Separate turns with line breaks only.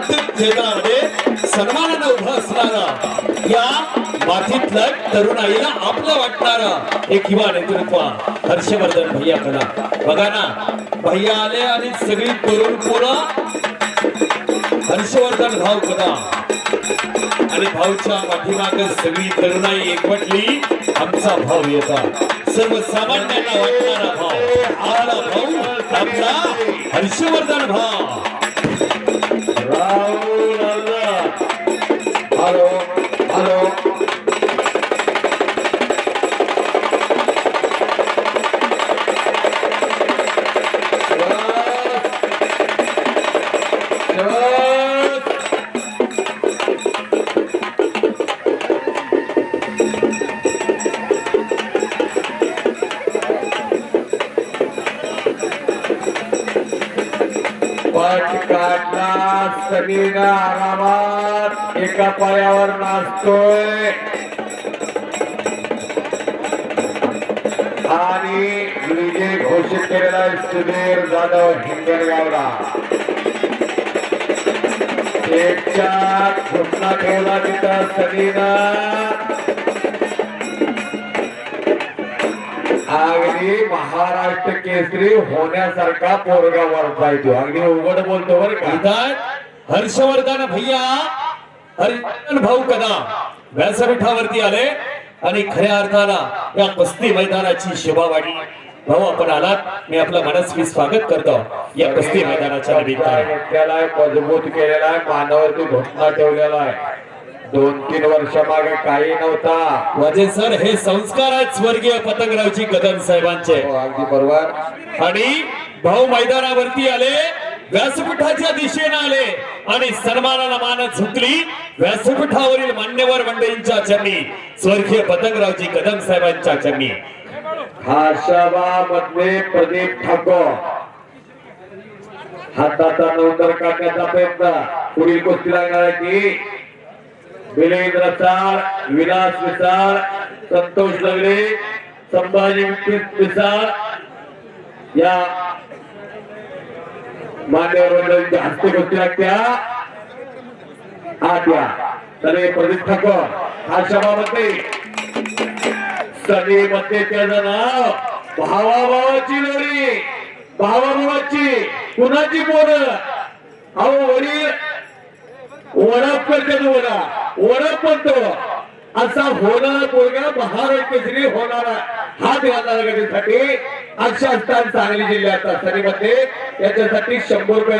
प्रत्येक क्षेत्रामध्ये सन्मानानं उभं असणारा या मातीतलं तरुणाईला आपलं वाटणार एक युवा नेतृत्व हर्षवर्धन भैया करा बघा ना भैया आले आणि सगळी तरुण पोरं हर्षवर्धन भाऊ कदा आणि भाऊच्या पाठीमाग सगळी तरुणाई एकवटली आमचा भाऊ येता. सर्वसामान्यांना वाटणारा भाव आला भाऊ आपला हर्षवर्धन भाऊ.
पट काढला सगळीना आरामात एका पायावर नाचतोय. आणि विजय घोषित केलेला आहे सुधीर जाधव हिंगणगावला. एकच्या घुटना ठेवला तिथं सगळीना अगदी महाराष्ट्र केसरी होण्यासारखा पोरगा वरता येतो अगदी उघड बोलतो बरं
हर्षवर्धन भैया हरिवर्धन भाऊ कदा व्यासपीठावरती आले आणि खऱ्या अर्थाला या कुस्ती मैदानाची शोभावाडी भाऊ आपण आलात. मी आपलं मनस्वी स्वागत करतो या कुस्ती मैदानाच्या निमित्ताने.
त्याला मजबूत केलेला आहे. मानावरती घोषणा ठेवलेला आहे. दोन तीन वर्षामागे काही नव्हता.
वाजे सर हे संस्कार आहेत स्वर्गीय पतंगरावजी कदम साहेबांचे.
हो, अगदी बरोबर.
आणि भाऊ मैदानावरती आले व्यासपीठाच्या दिशेने आले आणि सन्मानाला मान झुकली व्यासपीठावरील मान्यवर मंडळींच्या चरणी स्वर्गीय पतंगरावजी कदम साहेबांच्या चरणी.
मधले प्रदीप ठाकोर. हाताचा नंतर काढण्याचा प्रयत्न पुढील गोष्टी लागणार आहे की विलेंद्र चाळ विलास विसाळ संतोष दगडे संभाजी विसाळ या मान्यवर मंडळींच्या हस्ते होत्या त्या आत्या या. तरी प्रदीप ठाकोर हा सभामध्ये सगळी मध्ये त्याचं नाव भावाभावाची लोरी भावाभावाची कुणाची पोरं? अहो वडील ओळख करते वडा ओळख असा होणारा मुलगा महाराष्ट्र केसरी होणारा हात घालणारा गटासाठी अक्षरस्थान सांगली जिल्ह्याचा सरीमध्ये. याच्यासाठी शंभर रुपये